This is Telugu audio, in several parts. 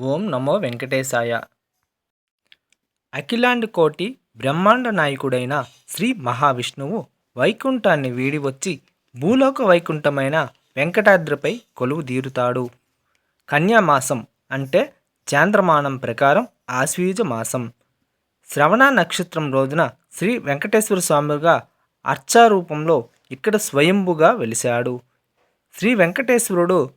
ఓం నమో వెంకటేశాయ. అఖిలాండ్ కోటి బ్రహ్మాండ నాయకుడైన శ్రీ మహావిష్ణువు వైకుంఠాన్ని వీడి వచ్చి భూలోక వైకుంఠమైన వెంకటాద్రిపై కొలువు తీరుతాడు. కన్యామాసం అంటే చాంద్రమానం ప్రకారం ఆశ్వీజ మాసం. శ్రవణ నక్షత్రం రోజున శ్రీ వెంకటేశ్వర స్వామిగా అర్చారూపంలో ఇక్కడ స్వయంభుగా వెలిశాడు. శ్రీ వెంకటేశ్వరుడు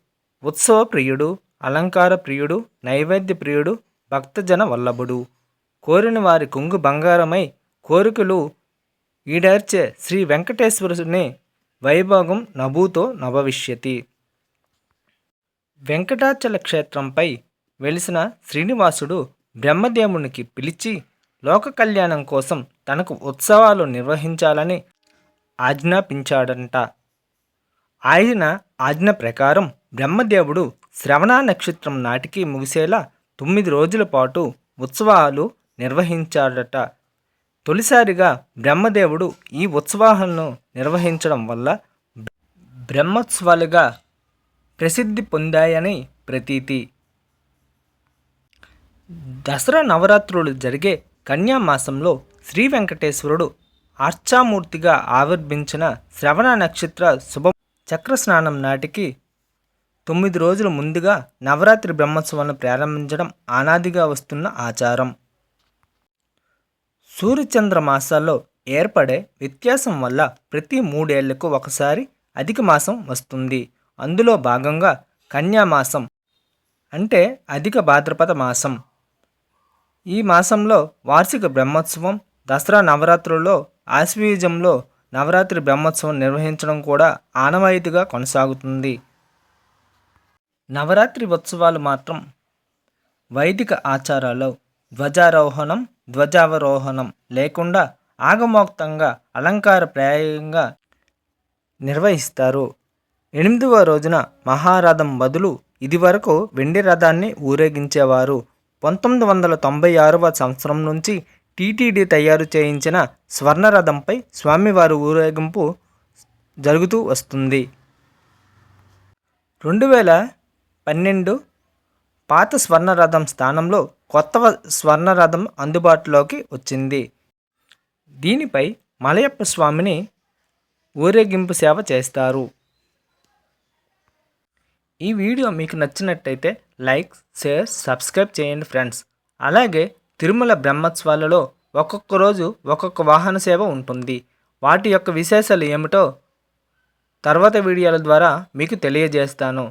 ఉత్సవ ప్రియుడు అలంకార ప్రియుడు నైవేద్య ప్రియుడు భక్తజన వల్లభుడు. కోరిన వారి కొంగు బంగారమై కోరికలు ఈడేర్చే శ్రీ వెంకటేశ్వరుని వైభోగం నభూతో నభవిష్యతి. వెంకటాచల క్షేత్రంపై వెలిసిన శ్రీనివాసుడు బ్రహ్మదేవునికి పిలిచి లోక కళ్యాణం కోసం తనకు ఉత్సవాలు నిర్వహించాలని ఆజ్ఞాపించాడంట. ఆయన ఆజ్ఞ ప్రకారం బ్రహ్మదేవుడు శ్రవణ నక్షత్రం నాటికి ముగిసేలా తొమ్మిది రోజుల పాటు ఉత్సవాలు నిర్వహించాడట. తొలిసారిగా బ్రహ్మదేవుడు ఈ ఉత్సవాలను నిర్వహించడం వల్ల బ్రహ్మోత్సవాలుగా ప్రసిద్ధి పొందాయని ప్రతీతి. దసరా నవరాత్రులు జరిగే కన్యామాసంలో శ్రీ వెంకటేశ్వరుడు అర్చామూర్తిగా ఆవిర్భించిన శ్రవణ నక్షత్ర శుభ చక్రస్నానం నాటికి తొమ్మిది రోజుల ముందుగా నవరాత్రి బ్రహ్మోత్సవాలను ప్రారంభించడం ఆనాదిగా వస్తున్న ఆచారం. సూర్యచంద్ర మాసాల్లో ఏర్పడే వ్యత్యాసం వల్ల ప్రతి మూడేళ్ళకు ఒకసారి అధిక మాసం వస్తుంది. అందులో భాగంగా కన్యామాసం అంటే అధిక భాద్రపద మాసం. ఈ మాసంలో వార్షిక బ్రహ్మోత్సవం దసరా నవరాత్రుల్లో ఆశ్వీజంలో నవరాత్రి బ్రహ్మోత్సవం నిర్వహించడం కూడా ఆనవాయితీగా కొనసాగుతుంది. నవరాత్రి ఉత్సవాలు మాత్రం వైదిక ఆచారాలు ధ్వజారోహణం ధ్వజావరోహణం లేకుండా ఆగమోక్తంగా అలంకార ప్రాయంగా నిర్వహిస్తారు. ఎనిమిదవ రోజున మహారథం బదులు ఇదివరకు వెండి రథాన్ని ఊరేగించేవారు. పంతొమ్మిది వందల తొంభై ఆరవ సంవత్సరం నుంచి టీటీడీ తయారు చేయించిన స్వర్ణరథంపై స్వామివారి ఊరేగింపు జరుగుతూ వస్తుంది. రెండు వేల పన్నెండు పాత స్వర్ణరథం స్థానంలో కొత్త స్వర్ణరథం అందుబాటులోకి వచ్చింది. దీనిపై మలయప్ప స్వామిని ఊరేగింపు సేవ చేస్తారు. ఈ వీడియో మీకు నచ్చినట్టయితే లైక్ షేర్ సబ్స్క్రైబ్ చేయండి ఫ్రెండ్స్. అలాగే తిరుమల బ్రహ్మోత్సవాలలో ఒక్కొక్క రోజు ఒక్కొక్క వాహన సేవ ఉంటుంది. వాటి యొక్క విశేషాలు ఏమిటో తర్వాత వీడియోల ద్వారా మీకు తెలియజేస్తాను.